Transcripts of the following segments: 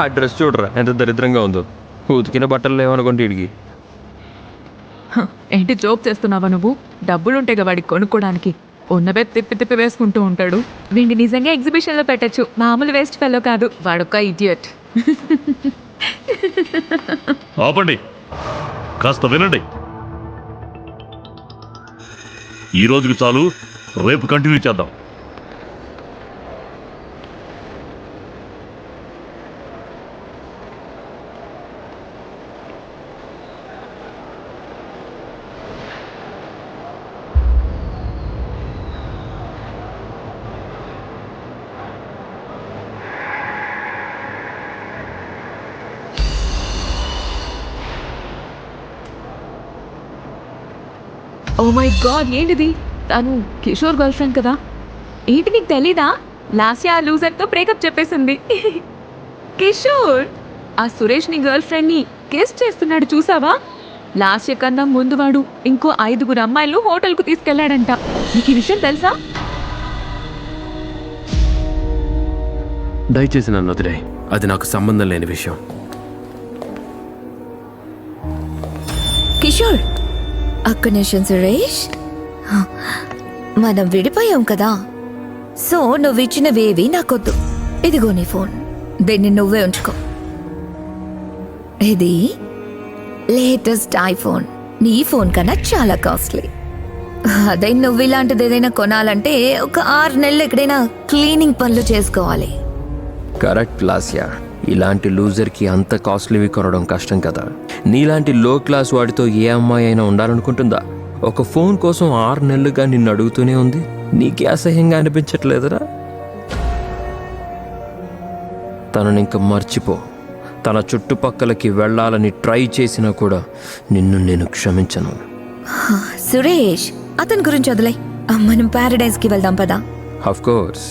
ఆ డ్రెస్ చూడరా? ఎంత దరిద్రంగా ఉందో. ఉతికిన బట్టలు లేవనుకోండి ఇడికి హ, ఏంటి జోక్ చేస్తున్నావా నువ్వు? డబ్బులుంటాయి వాడికి కొనుక్కోడానికి. ఉన్నవే తిప్పి తిప్పి వేసుకుంటూ ఉంటాడు. వీడిని నిజంగా ఎగ్జిబిషన్లో పెట్టచ్చు. మామూలు వేస్ట్ ఫెలో కాదు. వాడొక్క ఇడియట్. ఆపండి. కాస్త వినండి. ఈ రోజుకి చాలు రేపు కంటిన్యూ చేద్దాం. ఓ మై గాడ్ ఏంటిది? తను కిషోర్ గర్ల్ ఫ్రెండ్ కదా? ఏంటి నీకు తెలీదా? లాస్ట్ ఇయర్ లూజర్తో బ్రేకప్ చెప్పేసింది. కిషోర్ ఆ సురేష్ నీ గర్ల్ ఫ్రెండ్ని కిస్ చేస్తున్నాడు చూసావా? లాస్ట్ ఇయర్ కన్నా ముందు వాడు ఇంకో ఐదుగురు అమ్మాయిలు హోటల్కు తీసుకెళ్ళాడంట నీకు ఈ విషయం తెలుసా? దయచేసి నన్ను వదిలే అది నాకు సంబంధం లేని విషయం. కిషోర్ అక్క నిమిషం సురేష్. హ, మనం విడిపోయాం కదా. సో నువ్వు ఇచ్చినవేవి నాకొద్దు. ఇదిగో నీ ఫోన్. దీన్ని నువ్వే ఉంచుకో. ఇది లేటెస్ట్ ఐఫోన్. నీ ఫోన్ కన్నా చాలా కాస్ట్లీ. అదే నువ్వు ఇలాంటిది ఏదైనా కొనాలంటే ఒక ఆరు నెలలు ఎక్కడైనా క్లీనింగ్ పనులు చేసుకోవాలి. కరెక్ట్ లాస్యా? ఇలాంటి లూజర్కి అంత కాస్ట్లీవి కొనడం కష్టం కదా. నీలాంటి లో క్లాస్ వాడితో ఏ అమ్మాయి అయినా ఉండాలనుకుంటుందా? ఒక ఫోన్ కోసం ఆరు నెలలుగా నిన్ను అడుగుతూనే ఉంది. నీకే అసహ్యంగా అనిపించట్లేదురా? తనని ఇంక మర్చిపో. తన చుట్టుపక్కలకి వెళ్ళాలని ట్రై చేసినా కూడా నిన్ను నేను క్షమించను. సురేష్ అతని గురించి వదిలే. మనం ప్యారడైజ్కి వెళ్దాం పదా. అఫ్ కోర్స్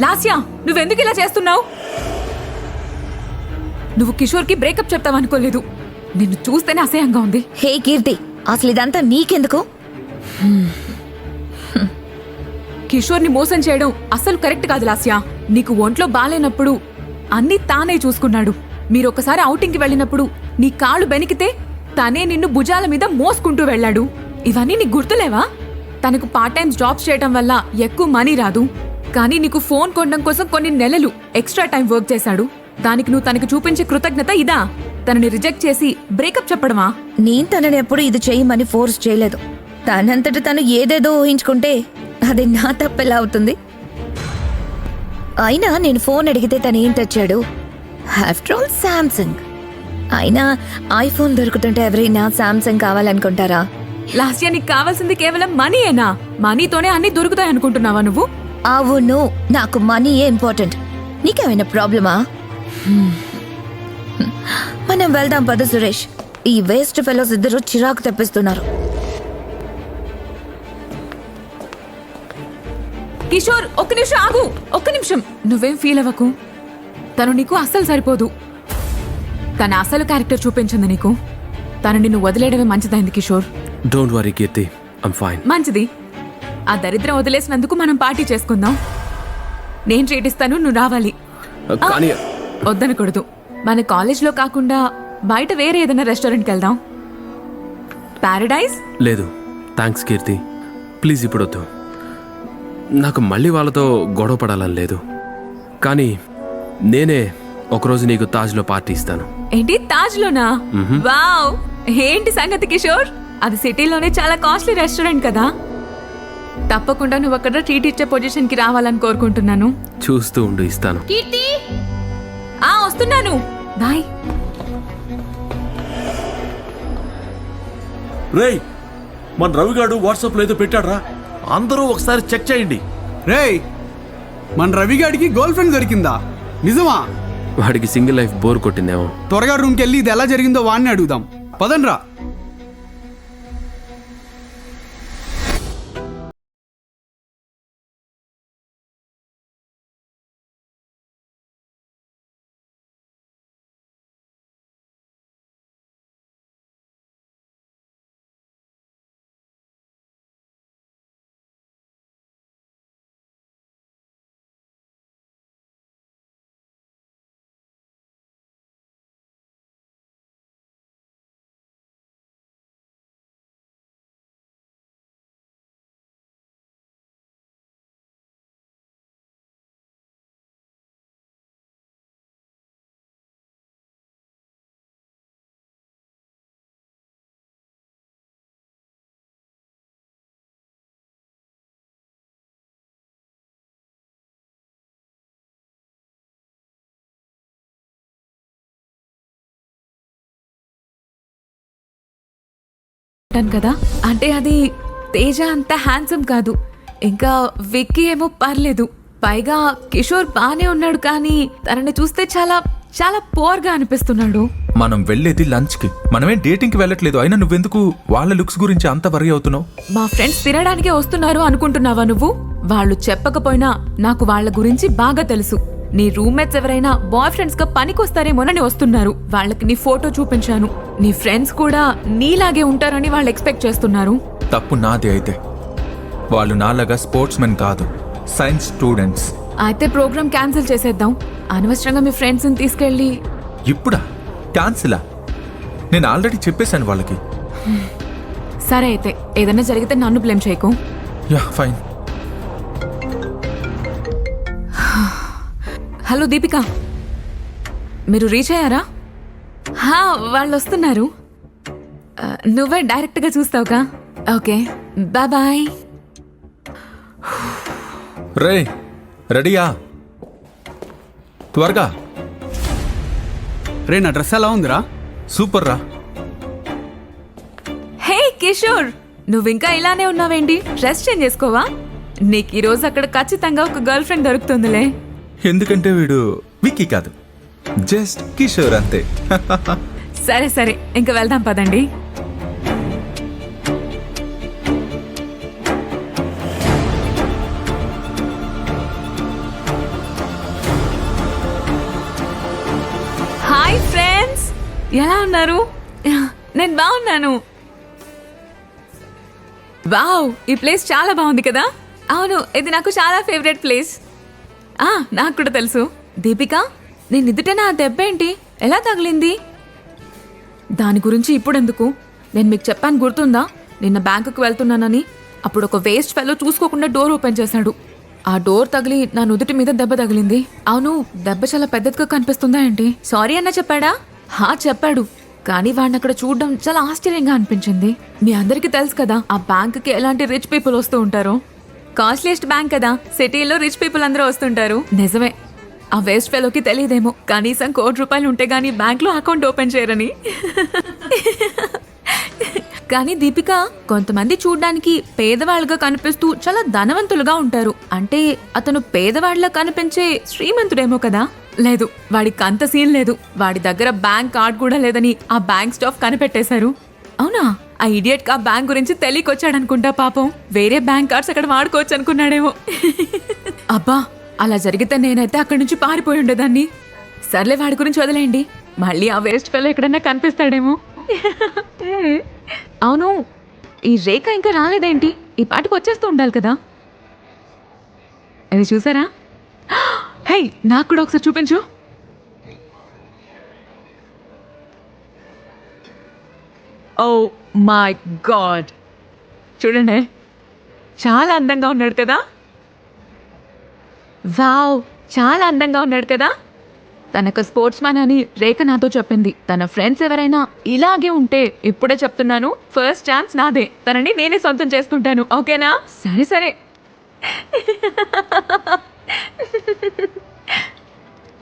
లాస్యా నువ్వెందుకు ఇలా చేస్తున్నావు? నువ్వు కిషోర్కి బ్రేకప్ చెప్తావనుకోలేదు. నిన్ను చూస్తేనే అసహ్యంగా ఉంది. హే కీర్తి అసలు ఇదంతా నీకెందుకు? కిషోర్ని మోసం చేయడం అస్సలు కరెక్ట్ కాదు లాస్యా. నీకు ఒంట్లో బాలేనప్పుడు అన్నీ తానే చూసుకున్నాడు. మీరు ఒకసారి ఔటింగ్కి వెళ్ళినప్పుడు నీ కాళ్ళు బెనికితే తనే నిన్ను భుజాల మీద మోసుకుంటూ వెళ్ళాడు. ఇవన్నీ నీకు గుర్తులేవా? తనకు పార్ట్ టైం జాబ్స్ చేయడం వల్ల ఎక్కువ మనీ రాదు. కానీ నీకు ఫోన్ కొనడం కోసం కొన్ని నెలలు ఎక్స్ట్రా టైం వర్క్ చేశాడు. దానికి నువ్వు తనకు చూపించే కృతజ్ఞత ఇదా? తనని రిజెక్ట్ చేసి బ్రేకప్ చెప్పడమా? నేను తనని ఎప్పుడు ఇది చేయమని ఫోర్స్ చేయలేదు. తనంతట తను ఏదేదో ఊహించుకుంటే అది నా తప్పెలా అవుతుంది. అయినా నేను ఫోన్ అడిగితే తను ఏం తెచ్చాడు ఆఫ్టర్ ఆల్ శాంసంగ్ అయినా ఐఫోన్ దొరుకుతుంటే ఎవరైనా శాంసంగ్ కావాలనుకుంటారా? లాస్యా నీకు కావాల్సింది కేవలం మనీయేనా మనీతోనే అన్ని దొరుకుతాయి అనుకుంటున్నావా నువ్వు? అవును నాకు మనీయే ఇంపార్టెంట్ నీకేమైనా ప్రాబ్లమా. మనం వెళ్దాం పద సురేష్. ఈ వేస్ట్ ఫెలోస్ ఇద్దరు చిరాకు తెప్పిస్తున్నారు. కిషోర్ ఒక్క నిమిషం ఆగు. ఒక్క నిమిషం. నువ్వేం ఫీల్ అవ్వకు? తను నీకు అస్సలు సరిపోదు. తన అసలు క్యారెక్టర్ చూపించింది నీకు. తను నిన్ను వదిలేయడమే మంచిదైంది Kishore. Don't worry Keerthi. I'm fine మంచిది. ఆ దరిద్రం వదిలేసినందుకు మనం పార్టీ చేసుకుందాం. నేను ట్రీట్ ఇస్తాను నువ్వు రావాలి. కానీ వద్దనకూడదు. మన కాలేజ్లో కాకుండా బయట వేరే ఏదైనా రెస్టారెంట్కి వెళ్దాం. ప్యారడైజ్ లేదు. Thanks Keerthi. ప్లీజ్ ఇప్పుడు వద్దు నాకు మళ్ళీ వాళ్ళతో గొడవ పడాలని లేదు. కానీ నేనే ఒకరోజు నీకు తాజ్లో పార్టీ ఇస్తాను. ఏంటి? తాజ్లోనా? వావ్! ఏంటి సంగతి కిషోర్? అది సిటీలోనే చాలా కాస్ట్లీ రెస్టారెంట్ కదా. తప్పకుండా నువ్వు అక్కడ ట్రీట్ ఇచ్చే పొజిషన్కి రావాలని కోరుకుంటున్నాను. చూస్తూ ఉండు ఇస్తాను. కీర్తి! ఆ వస్తున్నాను. బాయ్. రేయ్ మన రవిగాడు వాట్సాప్లో ఏదో పెట్టాడ్రా. అందరూ ఒకసారి చెక్ చేయండి. రేయ్ మన రవిగాడికి గర్ల్ ఫ్రెండ్ దొరికిందా? నిజమా? వాడికి సింగిల్ లైఫ్ బోర్ కొట్టిందేమో. త్వరగా రూమ్కి వెళ్ళి ఇది ఎలా జరిగిందో వాడిని అడుగుదాం. పదండ్రా. అంటాను కదా. అంటే అది తేజ అంత హ్యాండ్సమ్ కాదు. ఇంకా విక్కీ ఏమో పర్లేదు. పైగా కిషోర్ బానే ఉన్నాడు కానీ తనని చూస్తే చాలా చాలా పోర్గా అనిపిస్తున్నాడు. మనం వెళ్ళేది లంచ్కి మనమేం డేటింగ్కి వెళ్ళట్లేదు. అయినా నువ్వెందుకు వాళ్ళ లుక్స్ గురించి అంత వరి అవుతున్నావు? మా ఫ్రెండ్స్ తినడానికే వస్తున్నారు అనుకుంటున్నావా నువ్వు? వాళ్ళు చెప్పకపోయినా నాకు వాళ్ళ గురించి బాగా తెలుసు. నీ రూమ్మేట్స్ ఎవరైనా బాయ్ ఫ్రెండ్స్గా పనికొస్తారేమోనని వస్తున్నారు. వాళ్ళకి నీ ఫోటో చూపించాను. నీ ఫ్రెండ్స్ కూడా నీలాగే ఉంటారని వాళ్ళు ఎక్స్పెక్ట్ చేస్తున్నారు. తప్పు నాది అయితే. వాళ్ళు నాలాగా స్పోర్ట్స్ మెన్ కాదు. సైన్స్ స్టూడెంట్స్ అయితే ప్రోగ్రామ్ క్యాన్సిల్ చేసేద్దాం. అనవసరంగా మీ ఫ్రెండ్స్ని తీసుకెళ్ళి. ఇప్పుడా? క్యాన్సిలా నేను ఆల్రెడీ చెప్పేశాను వాళ్ళకి. సరే అయితే ఏదైనా జరిగితే నన్ను బ్లేమ్ చేయకు. Yeah fine hello Deepika. మీరు రీచ్ అయ్యారా? హా వాళ్ళు వస్తున్నారు. నువ్వే డైరెక్ట్గా చూస్తావుగా? ఓకే బాయ్ బాయ్ రే రెడీయా? త్వరగా. రే నా డ్రెస్ ఎలా ఉందిరా? సూపర్ రా. హే కిషోర్! నువ్వు ఇంకా ఇలానే ఉన్నావేంటి? Dress change చేసుకోవా? నీకు ఈ రోజు అక్కడ ఖచ్చితంగా ఒక గర్ల్ ఫ్రెండ్ దొరుకుతుందిలే. ఎందుకంటే వీడు విక్కీ కాదు. జస్ట్ కిషోర్ అంతే. సరే సరే. ఇంకా వెళ్దాం పదండి. Hi friends. ఎలా ఉన్నారు? నేను బాగున్నాను. వావ్ ఈ ప్లేస్ చాలా బాగుంది కదా? అవును ఇది నాకు చాలా ఫేవరెట్ ప్లేస్. ఆ నాకు కూడా తెలుసు. దీపిక నీ నిద్దుటేనా ఆ దెబ్బ ఏంటి? ఎలా తగిలింది? దాని గురించి ఇప్పుడెందుకు? నేను మీకు చెప్పాను గుర్తుందా? నిన్న బ్యాంకుకు వెళ్తున్నానని. అప్పుడు ఒక వేస్ట్ ఫెలో చూసుకోకుండా డోర్ ఓపెన్ చేశాడు. ఆ డోర్ తగిలి నా నుదుటి మీద దెబ్బ తగిలింది. అవును దెబ్బ చాలా పెద్దదిగా కనిపిస్తుందా ఏంటి? సారీ అన్న చెప్పాడా? హా చెప్పాడు. కానీ వాడిని అక్కడ చూడడం చాలా ఆశ్చర్యంగా అనిపించింది. మీ అందరికీ తెలుసు కదా ఆ బ్యాంకుకి ఎలాంటి రిచ్ పీపుల్ వస్తూ ఉంటారో. కాస్ట్లీస్ట్ బ్యాంక్ కదా. సిటీలో రిచ్ పీపుల్ అందరూ వస్తుంటారు. నిజమే. ఆ వేస్ట్ ఫెలోకి తెలియదేమో. కనీసం కోటి రూపాయలు ఉంటే గానీ బ్యాంక్లో అకౌంట్ ఓపెన్ చేయరని. కానీ దీపిక కొంతమంది చూడ్డానికి పేదవాళ్ళుగా కనిపిస్తూ చాలా ధనవంతులుగా ఉంటారు. అంటే అతను పేదవాళ్ళ కనిపించే శ్రీమంతుడేమో కదా. లేదు వాడికి అంత సీన్ లేదు. వాడి దగ్గర బ్యాంక్ కార్డ్ కూడా లేదని ఆ బ్యాంక్ స్టాఫ్ కనిపెట్టేశారు. అవునా? ఆ ఇడియట్ ఆ బ్యాంక్ గురించి తెలియకొచ్చాడు అనుకుంటా పాపం. వేరే బ్యాంక్ కార్డ్స్ అక్కడ వాడుకోవచ్చు అనుకున్నాడేమో అబ్బా అలా జరిగితే నేనైతే అక్కడి నుంచి పారిపోయి ఉండేదాన్ని. సర్లే వాడి గురించి వదిలేయండి. మళ్ళీ ఆ వేస్ట్ పిల్ల ఎక్కడన్నా కనిపిస్తాడేమో. అవును ఈ రేఖ ఇంకా రాలేదేంటి? ఈ పాటికి వచ్చేస్తూ ఉండాలి కదా. అది చూసారా? హై నాకు కూడా ఒకసారి చూపించు. ఓ మై గాడ్ చూడండి. చాలా అందంగా ఉన్నాడు కదా? వావ్ చాలా అందంగా ఉన్నాడు కదా? తనకు స్పోర్ట్స్ మ్యాన్ అని రేఖ నాతో చెప్పింది. తన ఫ్రెండ్స్ ఎవరైనా ఇలాగే ఉంటే ఇప్పుడే చెప్తున్నాను. ఫస్ట్ ఛాన్స్ నాదే. తనని నేనే సొంతం చేసుకుంటాను. ఓకేనా? సరే సరే.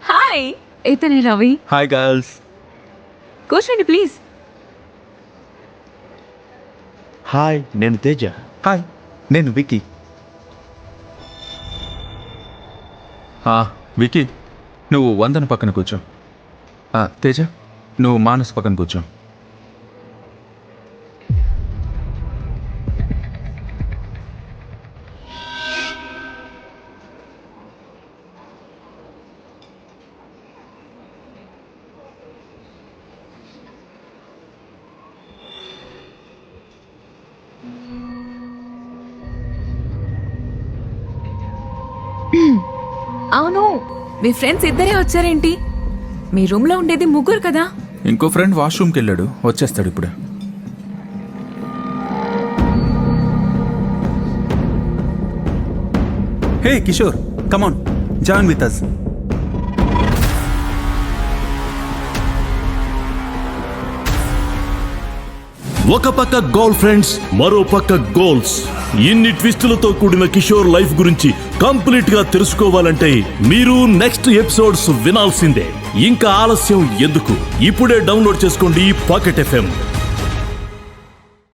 హాయ్ ఇతనే రవి హాయ్ గర్ల్స్ కూర్చోండి ప్లీజ్ హాయ్ నేను తేజ. హాయ్ నేను విక్కీ. ఆ, విక్కీ నువ్వు వందన పక్కన కూర్చో. ఆ, తేజ నువ్వు మానస్ పక్కన కూర్చో. అవును మీ ఫ్రెండ్స్ ఇద్దరే వచ్చారేంటి? మీ రూమ్లో ఉండేది ముగ్గురు కదా? ఇంకో ఫ్రెండ్ వాష్రూమ్కి వెళ్ళాడు వచ్చేస్తాడు ఇప్పుడు. Hey Kishore come on join with us ఒక పక్క గోల్ ఫ్రెండ్స్ మరో పక్క గోల్స్ ఇన్ని ట్విస్టులతో కూడిన కిషోర్ లైఫ్ గురించి కంప్లీట్గా తెలుసుకోవాలంటే మీరు నెక్స్ట్ ఎపిసోడ్స్ వినాల్సిందే. ఇంకా ఆలస్యం ఎందుకు? ఇప్పుడే డౌన్లోడ్ చేసుకోండి పాకెట్ ఎఫ్ఎం.